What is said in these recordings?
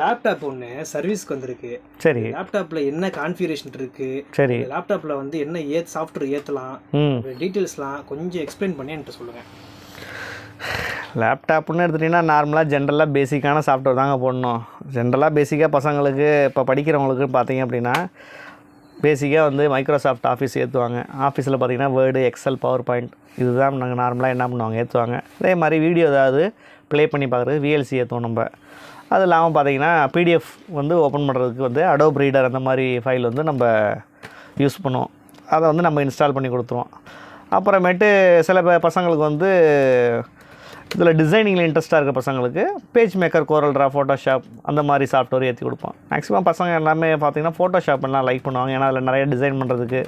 Laptop ஒன்று சர்வீஸ்க்கு வந்திருக்கு. சரி. லேப்டாப்பில் என்ன கான்ஃபிகரேஷன் இருக்கு? சரி. லேப்டாப்பில் வந்து என்ன ஏ சாஃப்ட்வேர் ஏற்றலாம் ம். டீட்டெயில்ஸ்லாம் கொஞ்சம் எக்ஸ்பிளைன் பண்ணி என்கிட்ட சொல்லுங்கள் லேப்டாப்னு எடுத்துட்டிங்கன்னா நார்மலாக ஜென்ரலாக பேசிக்கான சாஃப்ட்வேர் தாங்க போடணும். ஜென்ரலாக பேசிக்காக பசங்களுக்கு இப்போ படிக்கிறவங்களுக்கு பார்த்தீங்க அப்படின்னா பேசிக்காக வந்து மைக்ரோசாஃப்ட் ஆஃபீஸ் ஏற்றுவாங்க ஆஃபீஸில் பார்த்தீங்கன்னா வேர்டு எக்ஸல் பவர் பாயிண்ட் இதுதான் நாங்கள் நார்மலாக என்ன பண்ணுவாங்க ஏற்றுவாங்க அதே மாதிரி வீடியோ ஏதாவது ப்ளே பண்ணி பார்க்குறது விஎல்சி ஏற்றும் நம்ம. அது இல்லாமல் பார்த்தீங்கன்னா பிடிஎஃப் வந்து ஓப்பன் பண்ணுறதுக்கு வந்து அடோப் ரீடர் அந்த மாதிரி ஃபைல் வந்து நம்ம யூஸ் பண்ணுவோம். அதை வந்து நம்ம இன்ஸ்டால் பண்ணி கொடுத்துருவோம். அப்புறமேட்டு சில பசங்களுக்கு வந்து இதில் டிசைனிங்கில் இன்ட்ரெஸ்ட்டாக இருக்க பசங்களுக்கு Page Maker Corel Draw Photoshop அந்த மாதிரி சாஃப்ட்வேர் ஏற்றி கொடுப்போம். மேக்ஸிமம் பசங்க எல்லாமே பார்த்தீங்கன்னா ஃபோட்டோஷாப் எல்லாம் லைக் பண்ணுவாங்க. ஏன்னா அதில் நிறைய டிசைன் பண்ணுறதுக்கு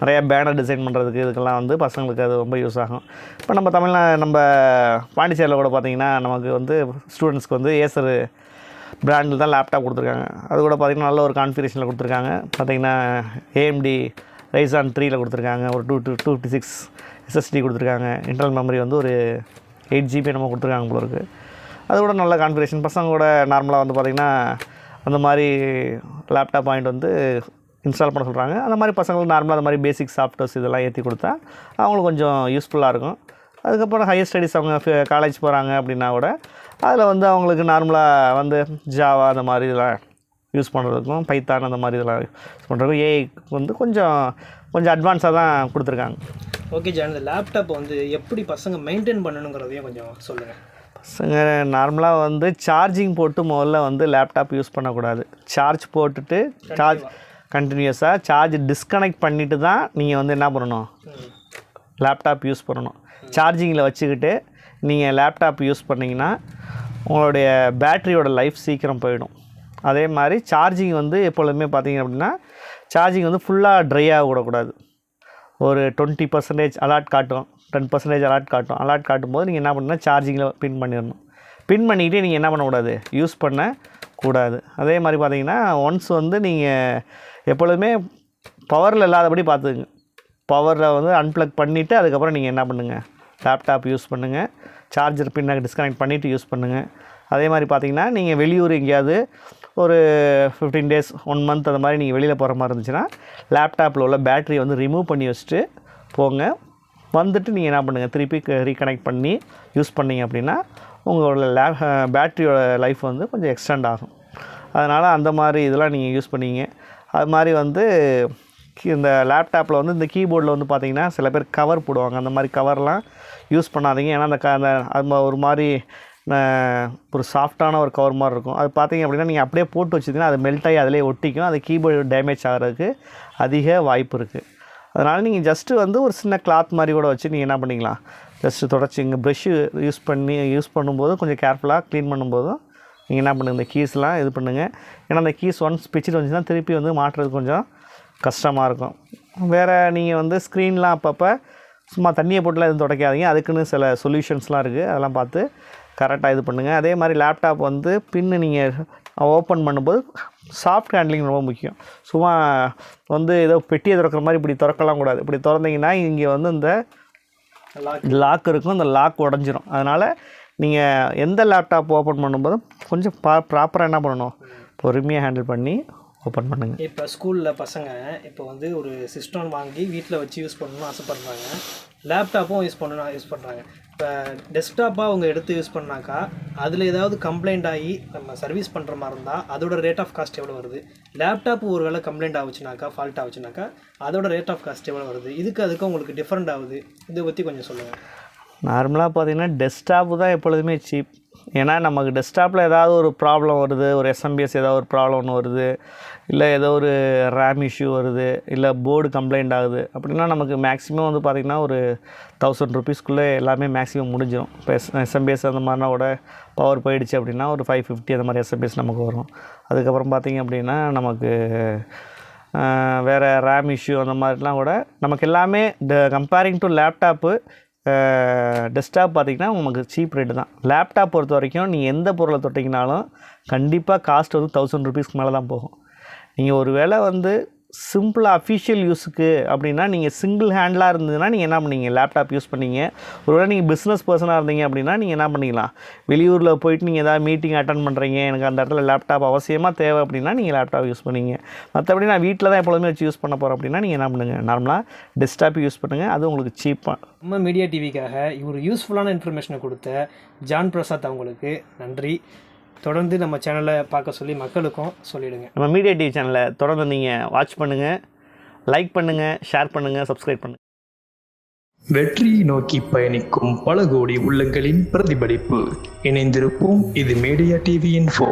நிறைய பேனர் டிசைன் பண்ணுறதுக்கு இதுக்கெல்லாம் வந்து பசங்களுக்கு அது ரொம்ப யூஸ் ஆகும். இப்போ நம்ம தமிழ்நா நம்ம பாண்டிச்சேரியில் கூட பார்த்திங்கன்னா நமக்கு வந்து ஸ்டூடெண்ட்ஸ்க்கு வந்து ஏசர் பிராண்டில் தான் லேப்டாப் கொடுத்துருக்காங்க. அது கூட பார்த்திங்கன்னா நல்ல ஒரு கான்ஃபிகரேஷனில் கொடுத்துருக்காங்க. பார்த்தீங்கன்னா ஏஎம்டி ரைசான் த்ரீயில் கொடுத்துருக்காங்க. ஒரு two two two fifty six SSD கொடுத்துருக்காங்க. இன்டர்னல் மெமரி வந்து ஒரு எயிட் ஜிபி நம்ம கொடுத்துருக்காங்க போல இருக்குது அது கூட நல்ல கான்ஃபிகரேஷன் பசங்க கூட நார்மலாக வந்து பார்த்திங்கன்னா அந்த மாதிரி லேப்டாப் வாங்கிட்டு வந்து இன்ஸ்டால் பண்ண சொல்கிறாங்க அந்த மாதிரி பசங்களுக்கு நார்மலாக அந்த மாதிரி பேசிக் சாஃப்ட்வேர்ஸ் இதெல்லாம் ஏற்றி கொடுத்தா அவங்களுக்கு கொஞ்சம் யூஸ்ஃபுல்லாக இருக்கும். அதுக்கப்புறம் ஹையர் ஸ்டடீஸ் அவங்க காலேஜ் போகிறாங்க அப்படின்னா கூட அதில் வந்து அவங்களுக்கு நார்மலாக வந்து ஜாவா அந்த மாதிரி இதெல்லாம் யூஸ் பண்ணுறதுக்கும் பைத்தான் அந்த மாதிரி இதெல்லாம் யூஸ் பண்ணுறதுக்கும் ஏஐ வந்து கொஞ்சம் கொஞ்சம் அட்வான்ஸாக தான் கொடுத்துருக்காங்க. ஓகே ஜான் இந்த லேப்டாப்பை வந்து எப்படி பசங்க மெயின்டைன் பண்ணணுங்கிறதையும் கொஞ்சம் சொல்லுங்கள் பசங்க நார்மலாக வந்து சார்ஜிங் போட்டு முதல்ல வந்து லேப்டாப் யூஸ் பண்ணக்கூடாது. சார்ஜ் போட்டுட்டு சார்ஜ் கண்டினியூஸாக சார்ஜ் டிஸ்கனெக்ட் பண்ணிவிட்டு தான் நீங்கள் வந்து என்ன பண்ணணும்? லேப்டாப் யூஸ் பண்ணணும். சார்ஜிங்கில் வச்சுக்கிட்டு நீங்கள் லேப்டாப் யூஸ் பண்ணிங்கன்னா உங்களுடைய பேட்டரியோட லைஃப் சீக்கிரம் போயிடும். அதே மாதிரி சார்ஜிங் வந்து எப்பொழுதுமே பார்த்தீங்க அப்படின்னா சார்ஜிங் வந்து ஃபுல்லாக ட்ரை ஆகக்கூடாது ஒரு டுவெண்ட்டி பர்சன்டேஜ் அலாட் காட்டும். டென் பர்சன்டேஜ் அலாட் காட்டும். அலாட் காட்டும் போது நீங்கள் என்ன பண்ணணும்? சார்ஜிங்கில் பின் பண்ணிடணும். பின் பண்ணிக்கிட்டே நீங்கள் என்ன பண்ணக்கூடாது? யூஸ் பண்ண கூடாது அதே மாதிரி பார்த்தீங்கன்னா ஒன்ஸ் வந்து நீங்கள் எப்பொழுதுமே பவரில் இல்லாதபடி பார்த்துக்குங்க பவரில் வந்து அன்ப்ளக் பண்ணிவிட்டு அதுக்கப்புறம் நீங்கள் என்ன பண்ணுங்கள் லேப்டாப் யூஸ் பண்ணுங்கள் சார்ஜர் பின்ன டிஸ்கனெக்ட் பண்ணிவிட்டு யூஸ் பண்ணுங்கள் அதே மாதிரி பார்த்தீங்கன்னா நீங்கள் வெளியூர் எங்கேயாவது ஒரு ஃபிஃப்டீன் டேஸ் ஒன் மந்த் அந்த மாதிரி நீங்கள் வெளியில் போகிற மாதிரி இருந்துச்சுன்னா லேப்டாப்பில் உள்ள பேட்டரியை வந்து ரிமூவ் பண்ணி வச்சுட்டு போங்க. வந்துட்டு நீங்கள் என்ன பண்ணுங்கள் திருப்பி ரீகனெக்ட் பண்ணி யூஸ் பண்ணீங்க அப்படின்னா உங்களோட லே பேட்டரியோட லைஃப் வந்து கொஞ்சம் எக்ஸ்டெண்ட் ஆகும். அதனால் அந்த மாதிரி இதெல்லாம் நீங்கள் யூஸ் பண்ணீங்க. அது மாதிரி வந்து இந்த லேப்டாப்பில் வந்து இந்த கீபோர்டில் வந்து பார்த்திங்கன்னா சில பேர் கவர் போடுவாங்க. அந்த மாதிரி கவர்லாம் யூஸ் பண்ணாதீங்க. ஏன்னா அந்த க அந்த அது ஒரு மாதிரி ஒரு சாஃப்டான ஒரு கவர் மாதிரி இருக்கும். அது பார்த்தீங்க அப்படின்னா நீங்கள் அப்படியே போட்டு வச்சிங்கன்னா அது மெல்ட் ஆகி அதிலே ஒட்டிக்கும். அது கீபோர்டு டேமேஜ் ஆகிறதுக்கு அதிக வாய்ப்பு இருக்குது அதனால் நீங்கள் ஜஸ்ட்டு வந்து ஒரு சின்ன கிளாத் மாதிரி கூட வச்சு நீங்கள் என்ன பண்ணிக்கலாம்? ஜஸ்ட்டு தொடச்சி இங்கே ப்ரெஷ்ஷு யூஸ் பண்ணி யூஸ் பண்ணும்போது கொஞ்சம் கேர்ஃபுல்லாக க்ளீன் பண்ணும்போதும் நீங்கள் என்ன பண்ணுங்கள் இந்த கீஸ்லாம் இது பண்ணுங்கள் ஏன்னா அந்த கீஸ் ஒன்ஸ் பிச்சுட்டு வந்துச்சுன்னா திருப்பி வந்து மாட்டுறது கொஞ்சம் கஷ்டமாக இருக்கும். வேறு நீங்கள் வந்து ஸ்க்ரீன்லாம் அப்பப்போ சும்மா தண்ணியை போட்டுலாம் எதுவும் துடைக்காதீங்க. அதுக்குன்னு சில சொல்யூஷன்ஸ்லாம் இருக்குது அதெல்லாம் பார்த்து கரெக்டாக இது பண்ணுங்கள் அதே மாதிரி லேப்டாப் வந்து பின்னு நீங்கள் ஓப்பன் பண்ணும்போது சாஃப்ட் ஹேண்ட்லிங் ரொம்ப முக்கியம். சும்மா வந்து ஏதோ பெட்டியை திறக்கிற மாதிரி இப்படி திறக்கலாம் கூடாது. இப்படி திறந்தீங்கன்னா இங்கே வந்து இந்த லாக் இருக்கும். அந்த லாக் உடஞ்சிரும். அதனால் நீங்கள் எந்த லேப்டாப் ஓப்பன் பண்ணும்போதும் கொஞ்சம் பா ப்ராப்பராக என்ன பண்ணணும்? பொறுமையாக ஹேண்டில் பண்ணி ஓப்பன் பண்ணுங்கள் இப்போ ஸ்கூலில் பசங்க இப்போ வந்து ஒரு சிஸ்டம் வாங்கி வீட்டில் வச்சு யூஸ் பண்ணணும்னு ஆசைப்பட்றாங்க. லேப்டாப்பும் யூஸ் பண்ணணும் யூஸ் பண்ணுறாங்க இப்போ டெஸ்க்டாப்பாக அவங்க எடுத்து யூஸ் பண்ணாக்கா அதில் ஏதாவது கம்ப்ளைண்ட் ஆகி நம்ம சர்வீஸ் பண்ணுற மாதிரி இருந்தால் அதோட ரேட் ஆஃப் காஸ்ட் எவ்வளோ வருது? லேப்டாப் ஒரு வேளை கம்ப்ளைண்ட் ஆகுச்சுனாக்கா ஃபால்ட் ஆகுச்சுனாக்கா அதோட ரேட் ஆஃப் காஸ்ட் எவ்வளோ வருது? இதுக்கு அதுக்கு உங்களுக்கு டிஃப்ரெண்ட் ஆகுது. இதை பற்றி கொஞ்சம் சொல்லுங்கள் நார்மலாக பார்த்தீங்கன்னா டெஸ்க்டாப்பு தான் எப்பொழுதுமே சீப் ஏன்னா நமக்கு டெஸ்க்டாப்பில் ஏதாவது ஒரு ப்ராப்ளம் வருது ஒரு எஸ்எம்பிஎஸ் ஏதாவது ஒரு ப்ராப்ளம் வருது இல்லை ஏதோ ஒரு ரேம் இஷ்யூ வருது இல்லை போர்டு கம்ப்ளைண்ட் ஆகுது அப்படின்னா நமக்கு மேக்ஸிமம் வந்து பார்த்திங்கன்னா ஒரு தௌசண்ட் ருபீஸ்க்குள்ளே எல்லாமே மேக்ஸிமம் முடிஞ்சிடும் இப்போ எஸ் எஸ்எம்பிஎஸ் அந்த மாதிரினா கூட பவர் போயிடுச்சு அப்படின்னா ஒரு ஃபைவ் ஃபிஃப்டி அந்த மாதிரி எஸ்எம்பிஎஸ் நமக்கு வரும். அதுக்கப்புறம் பார்த்திங்க அப்படின்னா நமக்கு வேறு ரேம் இஷ்யூ அந்த மாதிரிலாம் கூட நமக்கு எல்லாமே கம்பேரிங் டு லேப்டாப்பு டெஸ்க்டாப் பார்த்தீங்கன்னா உங்களுக்கு சீப் ரேட்டு தான். லேப்டாப் பொறுத்த வரைக்கும் நீங்கள் எந்த பொருளை தொட்டிங்கனாலும் கண்டிப்பாக காஸ்ட் வந்து தௌசண்ட் ருபீஸ்க்கு மேலே தான் போகும். நீங்கள் ஒரு வேளை வந்து சிம்பிளாக அஃபிஷியல் யூஸுக்கு அப்படின்னா நீங்கள் சிங்கிள் ஹேண்டிலாக இருந்ததுன்னா நீங்கள் என்ன பண்ணீங்க? லேப்டாப் யூஸ் பண்ணீங்க. ஒருவேளை நீங்கள் பிஸ்னஸ் பர்சனாக இருந்தீங்க அப்படின்னா நீங்கள் என்ன பண்ணிக்கலாம்? வெளியூரில் போயிட்டு நீங்கள் எதாவது மீட்டிங் அட்டன் பண்ணுறீங்க எனக்கு அந்த இடத்துல லேப்டாப் அவசியமாக தேவை அப்படின்னா நீங்கள் லேப்டாப் யூஸ் பண்ணீங்க. மற்றபடி நான் வீட்டில் தான் எப்பொழுதுமே வச்சு யூஸ் பண்ண போகிறேன் அப்படின்னா நீங்கள் என்ன பண்ணுங்கள் நார்மலாக டெஸ்க்டாப் யூஸ் பண்ணுங்கள் அது உங்களுக்கு சீப்பாக நம்ம மீடியா டிவிக்காக இவர் யூஸ்ஃபுல்லான இன்ஃபர்மேஷனை கொடுத்த ஜான் பிரசாத் அவங்களுக்கு நன்றி. தொடர்ந்து நம்ம சேனலை பார்க்க சொல்லி மக்களுக்கும் சொல்லிடுங்க. நம்ம மீடியா டிவி சேனலை தொடர்ந்து நீங்கள் வாட்ச் பண்ணுங்கள் லைக் பண்ணுங்கள் ஷேர் பண்ணுங்கள் சப்ஸ்கிரைப் பண்ணுங்கள் வெற்றியை நோக்கி பயணிக்கும் பல கோடி உள்ளங்களின் பிரதிபலிப்பு. இணைந்திருப்போம் இது மீடியா டிவி இன்ஃபோ.